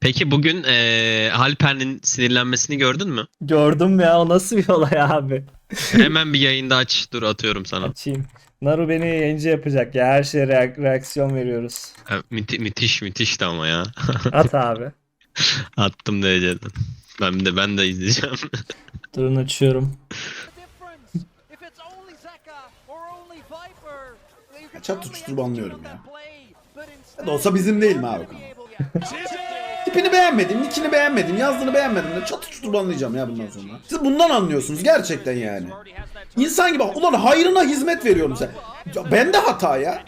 Peki bugün eee Halper'in sinirlenmesini gördün mü? Gördüm ya o nasıl bir olay abi. Hemen bir yayında aç. Dur atıyorum sana. Açayım. Naru beni yayıncı yapacak ya her şeye reak- reaksiyon veriyoruz. Ha, müthi- müthiş müthişti ama ya. At abi. Attım dereceden. Ben de ben de izleyeceğim. Durun açıyorum. Çat only tutuşturup anlıyorum execute ya. Ya da olsa bizim değil mi abi? Tipini beğenmedim, nickini beğenmedim, yazdığını beğenmedim de çatı çutur banlayacağım ya bundan sonra. Siz bundan anlıyorsunuz gerçekten yani. İnsan gibi ulan hayrına hizmet veriyorum sen. Ya ben de hata ya.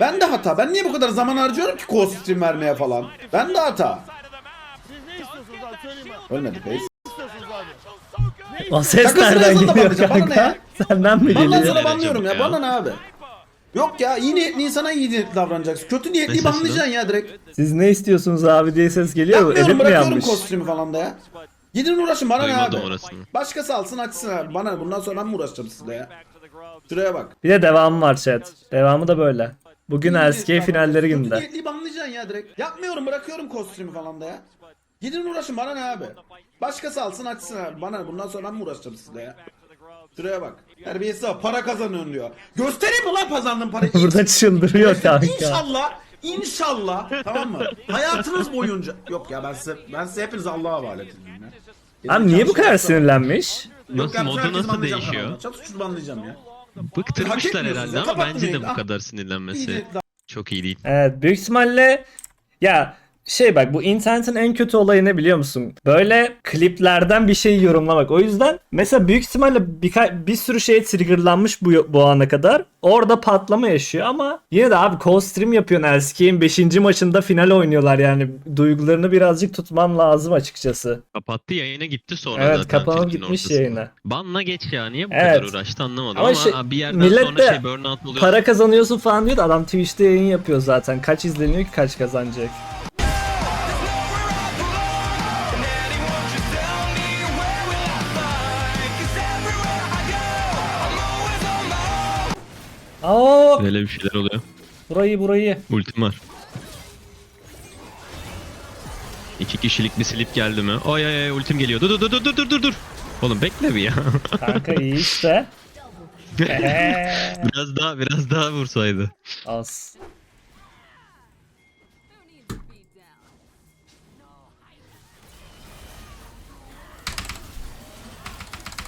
Ben de hata. Ben niye bu kadar zaman harcıyorum ki co stream vermeye falan? Ben de hata. Ölmedi Pace. O ses Şakasına nereden yazın da geliyor bakacağım, bana ne kanka? ya? Senden mi Vallahi geliyor? sana banlıyorum ya? Bana ne abi? Yok ya iyi niyetli insana iyi niyetli davranacaksın. Kötü niyetli Mesela banlayacaksın ya direkt. Siz ne istiyorsunuz abi diye ses geliyor. Yapmıyorum Edit mi bırakıyorum yanmış? kostümü falan da ya. Gidin uğraşın bana ne Duymadım abi. orasını. Başkası alsın açsın abi. Bana ne? bundan sonra ben mi uğraşacağım sizle ya? Şuraya bak. Bir de devamı var chat. Devamı da böyle. Bugün İyi niyetli finalleri Kötü günde. niyetli banlayacaksın ya direkt. Yapmıyorum bırakıyorum kostümü falan da ya. Gidin uğraşın bana ne abi. Başkası alsın açsın abi. Bana ne? bundan sonra ben mi uğraşacağım sizle ya? Şuraya bak. Terbiyesiz abi para kazanıyorsun diyor. Göstereyim mi lan kazandığım parayı? Burada çıldırıyor kanka. İnşallah, inşallah tamam mı? Hayatınız boyunca. Yok ya ben size, ben size hepiniz Allah'a havale edeyim ya. Abi niye bu kadar sinirlenmiş? Nasıl ya, modu herkes nasıl banlayacağım değişiyor? kanalına. Çatı çutur banlayacağım ya. Hak Bıktırmışlar etmiyorsunuz herhalde ya, ama bence de bu Ah. kadar sinirlenmesi çok iyi değil. Evet büyük ihtimalle ya şey bak bu internetin en kötü olayı ne biliyor musun? Böyle kliplerden bir şey yorumlamak. O yüzden mesela büyük ihtimalle birka- bir sürü şey triggerlanmış bu, bu ana kadar. Orada patlama yaşıyor ama yine de abi co-stream yapıyorsun LCK'in 5. maçında final oynuyorlar yani. Duygularını birazcık tutman lazım açıkçası. Kapattı yayına gitti sonra Evet zaten kapanıp gitmiş ortasında. yayına. Banla geç ya niye bu Evet. kadar uğraştı anlamadım Ama ama, şey, bir yerden sonra şey burnout oluyor. Para kazanıyorsun falan diyor da adam Twitch'te yayın yapıyor zaten. Kaç izleniyor ki kaç kazanacak. Aa, Böyle bir şeyler oluyor. burayı burayı. Ultim var. İki kişilik bir slip geldi mi? Ay ay ay ultim geliyor. Dur dur dur dur dur dur dur. Oğlum bekle bir ya. Kanka iyi işte. Biraz daha biraz daha vursaydı. Az.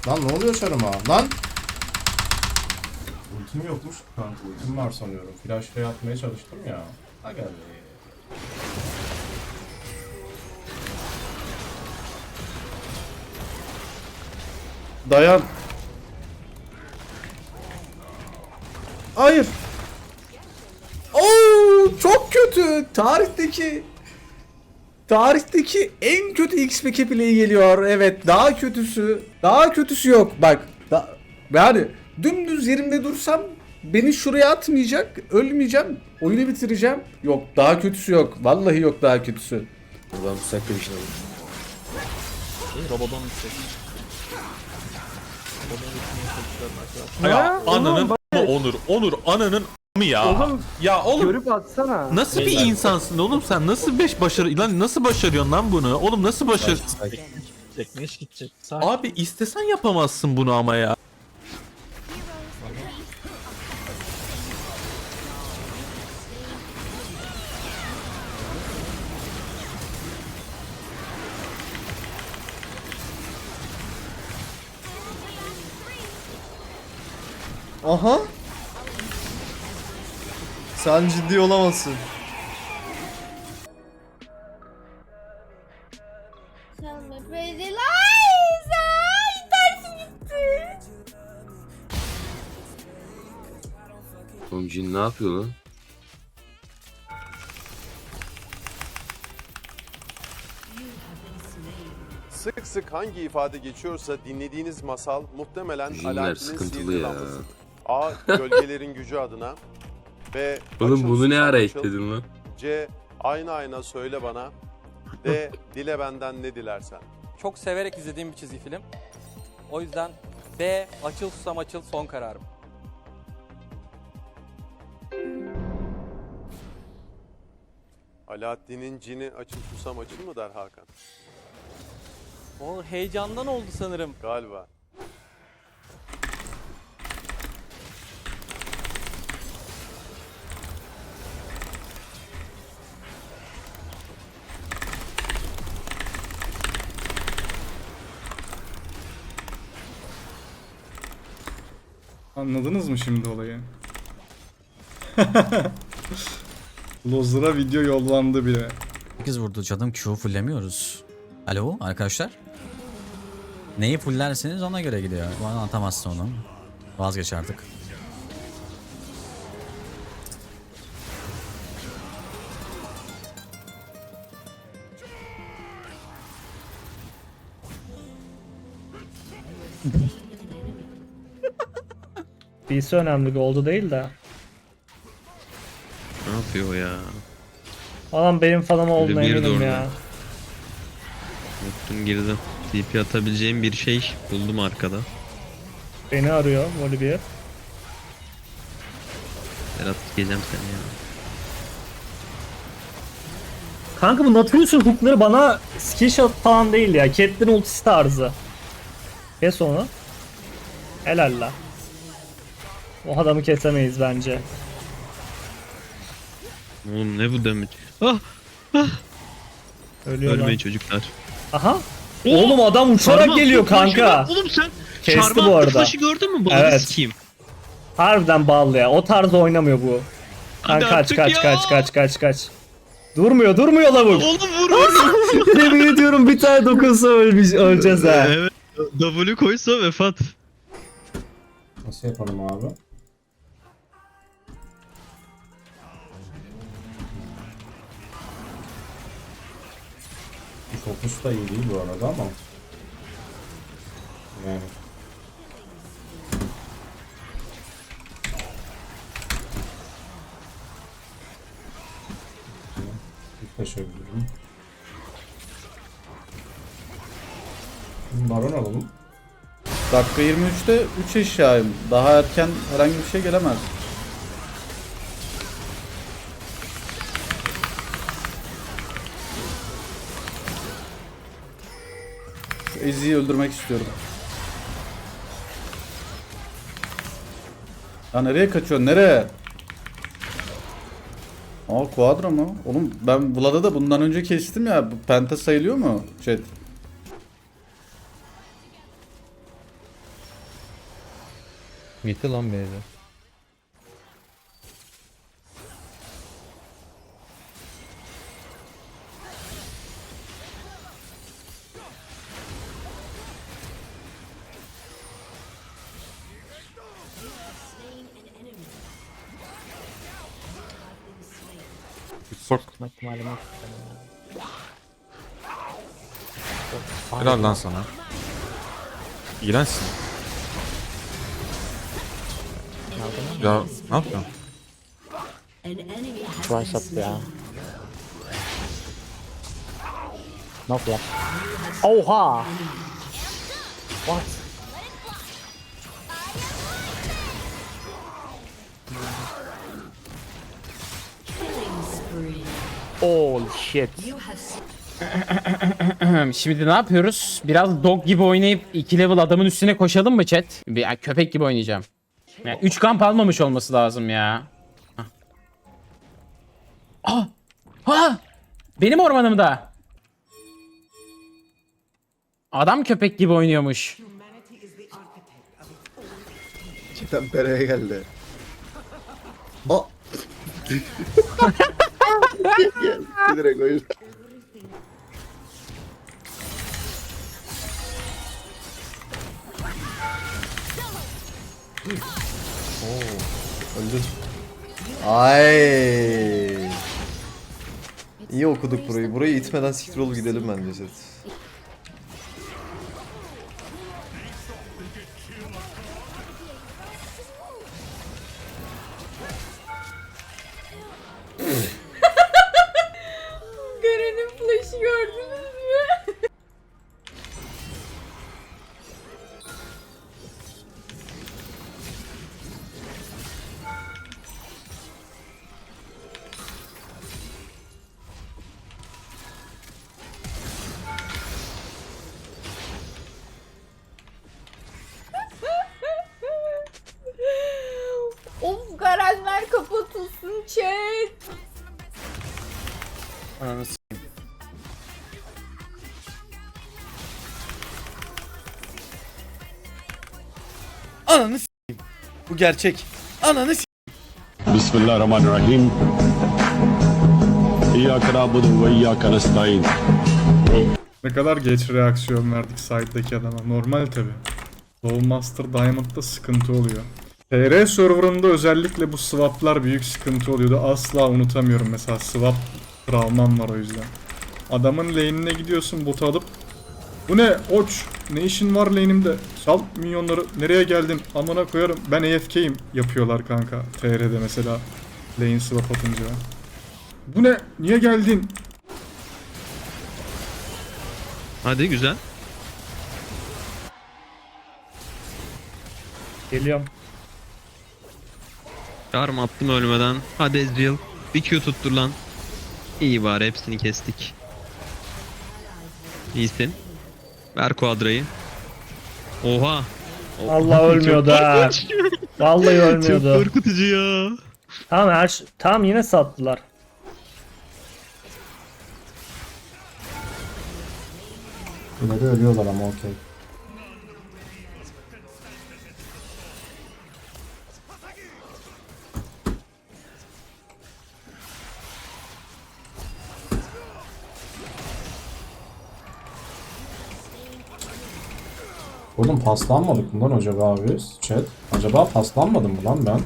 Lan ne oluyor çarıma? Lan! Ultim yokmuş kanka. Ultim var sanıyorum. Flash'la atmaya çalıştım ya. Aga be. Dayan. Hayır. Oo, çok kötü. Tarihteki Tarihteki en kötü XP play'i geliyor. Evet daha kötüsü. Daha kötüsü yok. Bak. Da, yani dümdüz yerimde dursam beni şuraya atmayacak. Ölmeyeceğim. Oyunu bitireceğim. Yok daha kötüsü yok. Vallahi yok daha kötüsü. Ya ananın ama Onur. Onur ananın mı ya? Oğlum, ya oğlum Görüp atsana. nasıl bir insansın oğlum sen? Nasıl beş başarı lan nasıl başarıyorsun lan bunu? Oğlum nasıl başar? Tekneş gidecek. Abi istesen yapamazsın bunu ama ya. Aha. Sen ciddi olamazsın. Pretty lies. Ay dersim gitti. Oğlum cin ne yapıyor lan? Sık sık hangi ifade geçiyorsa dinlediğiniz masal muhtemelen Jinler Alaaddin'in sıkıntılı sihirli ya. lambası. A. Gölgelerin gücü adına. B. Oğlum bunu ne ara ekledin lan? C. Ayna ayna söyle bana. D. Dile benden ne dilersen. Çok severek izlediğim bir çizgi film. O yüzden B açıl susam açıl son kararım. Alaaddin'in cini açıl susam açıl mı der Hakan? O heyecandan oldu sanırım. Galiba. Anladınız mı şimdi olayı? Lozer'a video yollandı bile. 8 vurdu canım Q fullemiyoruz. Alo arkadaşlar. Neyi fullerseniz ona göre gidiyor. Bana atamazsın onu. Vazgeç artık. Birisi önemli goldu değil de. Ne yapıyor ya? Adam benim fanım olduğuna eminim ya. Unuttum girdi. TP atabileceğim bir şey buldum arkada. Beni arıyor Volibear. Berat sikeceğim seni ya. Kanka bu Nautilus'un hookları bana skill shot falan değil ya. Catelyn ultisi tarzı. Kes onu. Helal la. O adamı kesemeyiz bence. Oğlum ne bu damage? Ah! Ölüyorlar. Ölmeyin çocuklar. Aha. Oğlum adam uçarak Çarmıha geliyor flash'ı kanka. Oğlum sen Kesti çarmıha bu attı arada. flash'ı gördün mü? Bu Evet. evet. sikeyim. Harbiden ballı ya. O tarzda oynamıyor bu. Lan Hadi kaç artık kaç ya. kaç kaç kaç kaç. Durmuyor durmuyor lavuk. Oğlum vur vur. Yemin ediyorum bir tane dokunsa ölmüş, öleceğiz ha. evet. W koysa vefat. Nasıl yapalım abi? Fokus da iyi değil bu arada ama. Yani. Yükleşebilirim. Baron alalım. Dakika 23'te 3 eşyayım. Daha erken herhangi bir şey gelemez. Ezi'yi öldürmek istiyorum. Ya nereye kaçıyorsun? Nereye? Aa Quadra mı? Oğlum ben Vlad'ı da bundan önce kestim ya. Penta sayılıyor mu? Chat. Gitti lan beyler. Helal lan sana. İğrençsin. Ya ne yapıyorsun? One shot ya. No flash. Oha! What? Oh shit. Şimdi ne yapıyoruz? Biraz dog gibi oynayıp 2 level adamın üstüne koşalım mı chat? Bir ya, köpek gibi oynayacağım. 3 kamp almamış olması lazım ya. Hah. Ah! Ha! Benim ormanımda. Adam köpek gibi oynuyormuş. Tempereye geldi. O. Direkt o yüzden. Öldün. Ay. İyi okuduk burayı. Burayı itmeden siktir olup gidelim bence chat. Ananı s**eyim. Ananı s**eyim. Bu gerçek. Ananı s**eyim. Bismillahirrahmanirrahim. İyyâke na'budu ve iyyâke nestaîn. Ne kadar geç reaksiyon verdik side'daki adama. Normal tabi. Low Master Diamond'da sıkıntı oluyor. TR serverında özellikle bu swaplar büyük sıkıntı oluyordu. Asla unutamıyorum mesela swap travmam var o yüzden. Adamın lane'ine gidiyorsun botu alıp bu ne oç ne işin var lane'imde sal minyonları nereye geldin amına koyarım ben AFK'yim yapıyorlar kanka TR'de mesela lane swap atınca. Bu ne niye geldin Hadi güzel. Geliyorum. Yarım attım ölmeden. Hadi Ezreal. Bir Q tuttur lan. İyi bari hepsini kestik. İyisin. Ver kuadrayı. Oha. O- Allah ölmüyordu Çok ha. korkunç. Vallahi Çok ölmüyordu. korkutucu ya. Tamam her şey- tamam yine sattılar. Yine de ölüyorlar ama okey. Oğlum paslanmadık mı lan acaba abi? Chat. Acaba paslanmadım mı lan ben?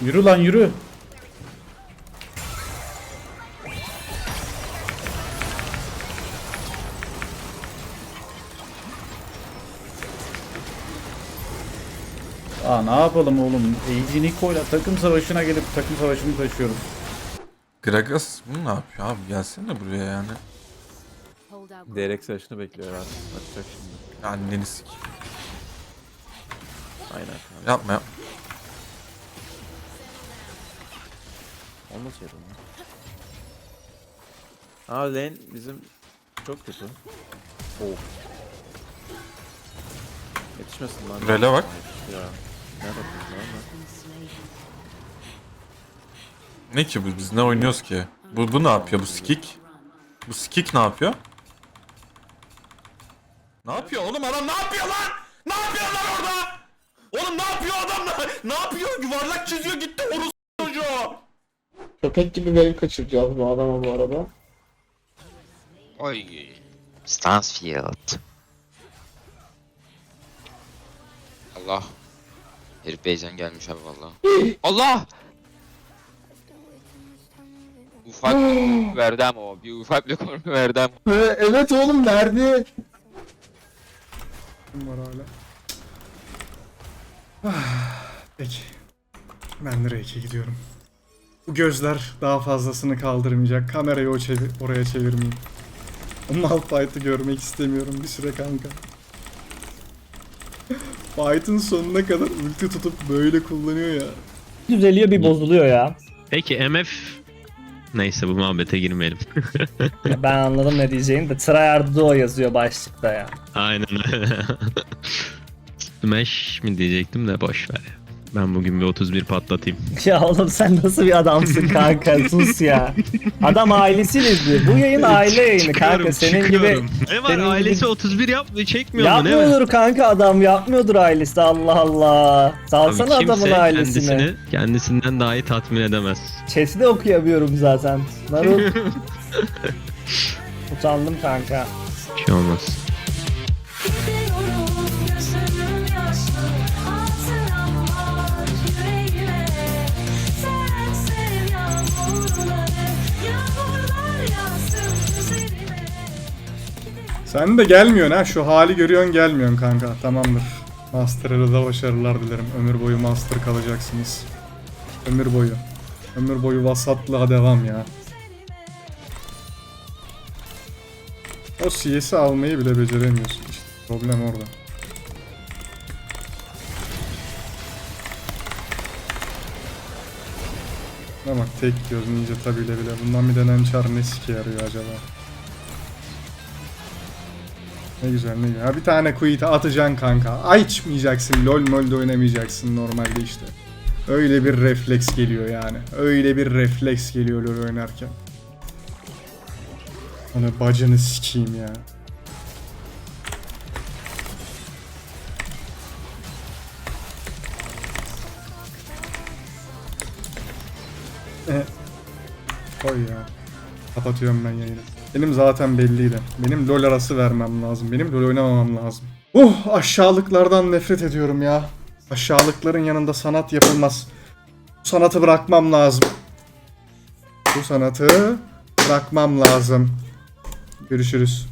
Yürü lan yürü. Aa ne yapalım oğlum? AG Niko'yla takım savaşına gelip takım savaşını taşıyoruz. Gragas bunu ne yapıyor abi? Gelsene buraya yani. Direkt savaşını bekliyor abi. Atacak şimdi. Anneni sik. Aynen. Yapma yapma. Onu nasıl yapalım? Aa lane bizim çok kötü. Oh. Yetişmesin lan. Rele bak. Ya. Ne yapıyorsun lan? Ne ki bu? Biz ne oynuyoruz ki? Bu, bu ne yapıyor? Bu skik? Bu skik ne yapıyor? Ne yapıyor oğlum adam ne yapıyor lan? Ne yapıyorlar orada? Oğlum ne yapıyor adamlar? Ne yapıyor? Yuvarlak çiziyor gitti orası çocuğu. Köpek gibi benim kaçıracağız bu adama bu arada. Oy. Stansfield. Allah. Herif Beyzen gelmiş abi valla. Allah! Ufak verdi ama o. Bir ufak bir korku verdi ama. evet oğlum verdi. var hala. Ah, Peki. Ben nereye ki gidiyorum? Bu gözler daha fazlasını kaldırmayacak. Kamerayı o çevir oraya çevirmeyeyim. O Malphite'ı görmek istemiyorum bir süre kanka. Fight'ın sonuna kadar ulti tutup böyle kullanıyor ya. Düzeliyor bir bozuluyor ya. Peki MF Neyse bu muhabbete girmeyelim. ben anladım ne diyeceğini de Tryhard Duo yazıyor başlıkta ya. Aynen öyle. Smash mi diyecektim de boş ver ya. Ben bugün bir 31 patlatayım. Ya oğlum sen nasıl bir adamsın kanka sus ya. Adam ailesiyle izliyor. Bu yayın aile yayını kanka Çıkıyorum, senin çıkıyorum. gibi Ne var senin gibi- ailesi 31 yapmıyor çekmiyor mu ne var? Yapmıyordur kanka adam yapmıyordur ailesi Allah Allah. Abi Salsana kimse adamın ailesini. kendisini kendisinden daha iyi tatmin edemez. Chat'i de okuyamıyorum zaten. Narul. Utandım kanka. Bir şey olmaz. Sen de gelmiyorsun ha şu hali görüyorsun gelmiyorsun kanka tamamdır. Master'a da başarılar dilerim. Ömür boyu master kalacaksınız. Ömür boyu. Ömür boyu vasatlığa devam ya. O CS'i almayı bile beceremiyorsun işte. Problem orada. Bak tek diyoruz ninja tabiyle bile. Bundan bir denen çar ne sike yarıyor acaba? Ne güzel ne güzel. Bir tane quit'e atacaksın kanka. Açmayacaksın. Lol mol de oynamayacaksın normalde işte. Öyle bir refleks geliyor yani. Öyle bir refleks geliyor LoL oynarken. Onu bacını sikeyim ya. Eh. Koy ya. Kapatıyorum ben yayını. Benim zaten belliydi. Benim LoL arası vermem lazım. Benim LoL oynamamam lazım. Uh aşağılıklardan nefret ediyorum ya. Aşağılıkların yanında sanat yapılmaz. Bu sanatı bırakmam lazım. Bu sanatı bırakmam lazım. Görüşürüz.